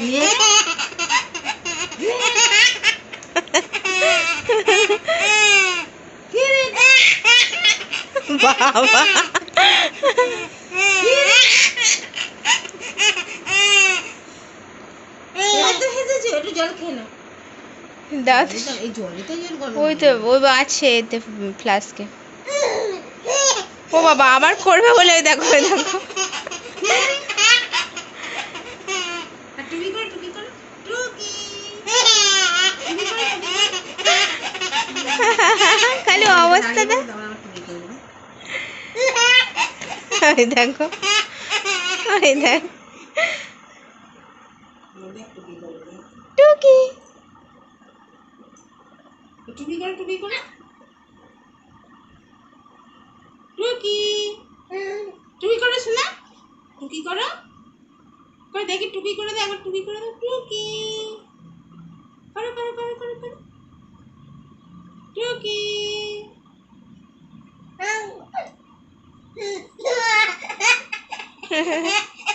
ইয়ে কি রে? বাবা এত হেসেছো একটু জল খেয়ে নাও দাঁত এই জলে তো জল গরম ওই তো ওই বা আছে এতে ফ্লাস্কে ও বাবা আবার করবে বলে দেখো দেখো। খালি অবস্থাটা ওই দেখো ওই দেখ। টুকি টুকি করো টুকি করো টুকি টুকি করো শোনা টুকি করো করে দেখি টুকি করে দে একবার টুকি করে দে টুকি। করো করো করো করো করো। টুকি।